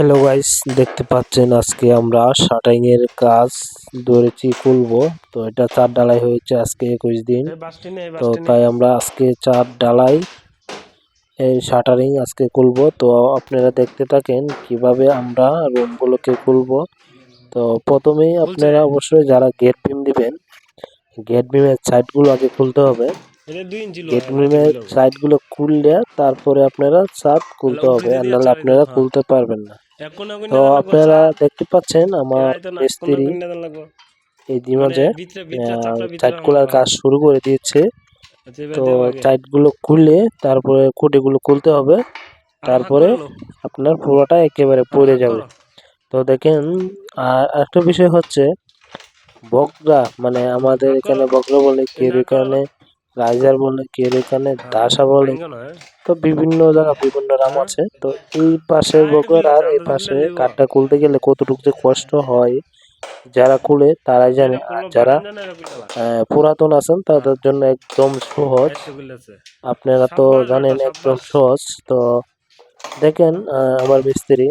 Hello guys দেখতে পাচ্ছেন আজকে আমরা শাটারিং এর কাজ ধরেছি খুলবো। তো এটা চার ডালাই হয়েছে আজকে একুশ দিন। তো তাই আমরা আজকে চার ডালাই এই শাটারিং আজকে খুলবো। তো আপনারা দেখতে থাকেন কীভাবে আমরা রুমগুলোকে খুলবো। তো প্রথমেই আপনারা অবশ্যই যারা গেট বিম দিবেন গেট বিমের সাইডগুলো আগে খুলতে হবে। সাইডগুলো খুললে তারপরে আপনারা চাপ খুলতে হবে। আর নাহলে আপনারা খুলতে পারবেন না। তো আপনারা দেখতে পাচ্ছেন আমার মিস্ত্রি এই দিমাজে চাইট খোলার কাজ শুরু করে দিয়েছে। তো চাইটগুলো খুলে তারপরে খুঁটিগুলো খুলতে হবে। তারপরে আপনার পুরোটা একেবারে পড়ে যাবে। তো দেখেন আর একটা বিষয় হচ্ছে বকরা মানে আমাদের এখানে বকরা বলে কেউ এখানে রাইজার বলে কেউ এখানে? দাসা বলে। তো বিভিন্ন জায়গা বিভিন্ন নাম আছে। তো এই পাশে বকর আর এই পাশে কাঠটা খুলতে গেলে কতটুকু যে কষ্ট হয় যারা খুলে তারাই জানে। আর যারা পুরাতন আছেন তাদের জন্য একদম সহজ। আপনারা তো জানেন একদম সহজ। তো দেখেন আমার মিস্ত্রি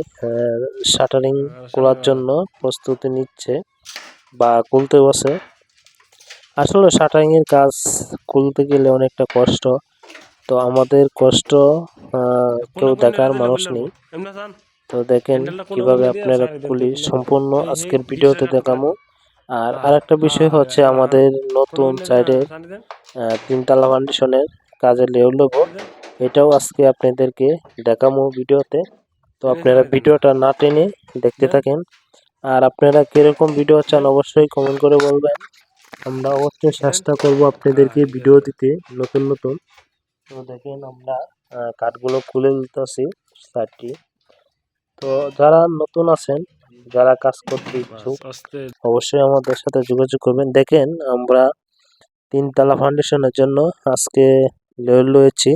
শাটারিং খোলার জন্য প্রস্তুতি নিচ্ছে বা খুলতে বসে আসলে শাটারিং এর কাজ খুলতে গেলে অনেকটা কষ্ট। তো আমাদের কষ্ট কেউ দেখার মানুষ নেই। তো দেখেন কীভাবে আপনারা খুলি সম্পূর্ণ আজকের ভিডিওতে দেখাবো। আর আরেকটা বিষয় হচ্ছে আমাদের নতুন সাইডের তিনতলা ফাউন্ডেশনের কাজে লেউ লোবো এটাও আজকে আপনাদেরকে দেখাবো ভিডিওতে। তো আপনারা ভিডিওটা না টেনে দেখতে থাকেন। আর আপনারা কীরকম ভিডিও চান অবশ্যই কমেন্ট করে বলবেন। আমরা অবশ্যই চেষ্টা করব আপনাদেরকে ভিডিও দিতে নতুন নতুন। তো দেখেন আমরা কাঠগুলো খুলে নিতেছি সাইডটি তো যারা নতুন আছেন যারা কাজ করতে ইচ্ছুক অবশ্যই আমাদের সাথে যোগাযোগ করবেন। দেখেন আমরা তিনতলা ফাউন্ডেশনের জন্য আজকে লেয়ার লয়েছি।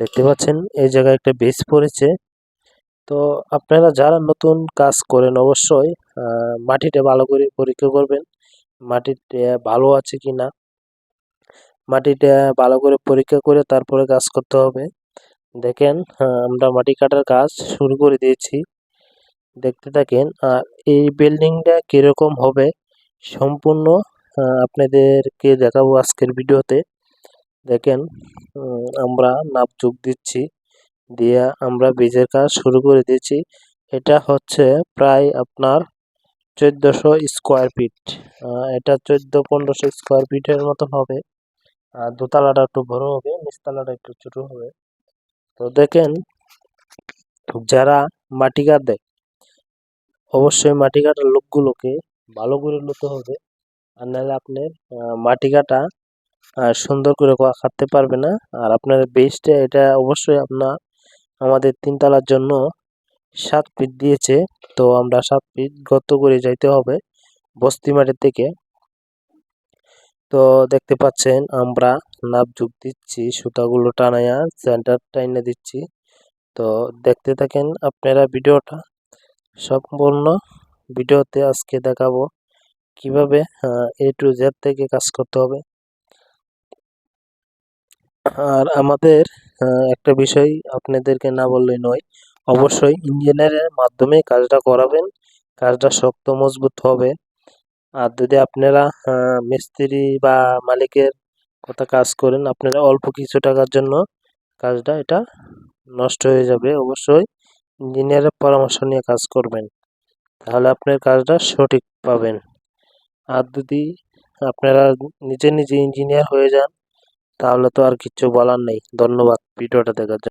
দেখতে পাচ্ছেন এই জায়গায় একটা বেস পড়েছে। তো আপনারা যারা নতুন কাজ করেন অবশ্যই আহ, মাটিটা ভালো করে পরীক্ষা করবেন। মাটিটা ভালো আছে কি না মাটিটা ভালো করে পরীক্ষা করে তারপরে কাজ করতে হবে। দেখেন আমরা মাটি কাটার কাজ শুরু করে দিয়েছি। দেখতে থাকেন আর এই বিল্ডিংটা কীরকম হবে সম্পূর্ণ আপনাদেরকে দেখাবো আজকের ভিডিওতে। দেখেন আমরা নাপ যোগ দিচ্ছি, দিয়ে আমরা বীজের কাজ শুরু করে দিয়েছি। এটা হচ্ছে প্রায় আপনার চোদ্দোশো স্কোয়ার ফিট এটা চোদ্দ, পনেরোশো স্কোয়ার ফিটের মতন হবে। আর দোতলাটা একটু বড় হবে, নিচতলাটা একটু ছোট হবে। তো দেখেন, যারা মাটি কাটে অবশ্যই মাটি কাটার লোকগুলোকে ভালো করে নিতে হবে। আর নাহলে আপনার মাটি কাটা সুন্দর করে কাটতে পারবে না। আর আপনার বেসটা এটা অবশ্যই আপনার, আমাদের তিনতলার জন্য সাত ফিট দিয়েছে, তো আমরা সাত ফিট গর্ত করে যাইতে হবে বস্তি মাটির থেকে তো দেখতে পাচ্ছেন আমরা নাপ যুগ দিচ্ছি, সুতাগুলো টানায়া সেন্টার টাইনে দিচ্ছি। তো দেখতে থাকেন আপনারা ভিডিওটা সম্পূর্ণ। ভিডিওতে আজকে দেখাবো কীভাবে এ টু জেড থেকে কাজ করতে হবে। আর আমাদের একটা বিষয় আপনাদেরকে না বললেই নয় অবশ্যই ইঞ্জিনিয়ারের মাধ্যমে কাজটা করাবেন, কাজটা শক্ত, মজবুত হবে। আর যদি আপনারা মিস্ত্রি বা মালিকের কথা কাজ করেন, আপনারা অল্প কিছু টাকার জন্য কাজটা এটা নষ্ট হয়ে যাবে। অবশ্যই ইঞ্জিনিয়ারের পরামর্শ নিয়ে কাজ করবেন, তাহলে আপনার কাজটা সঠিক পাবেন। আর যদি আপনারা নিজে নিজে ইঞ্জিনিয়ার হয়ে যান, তাহলে তো আর কিছু বলার নেই। ধন্যবাদ ভিডিওটা দেখার জন্য।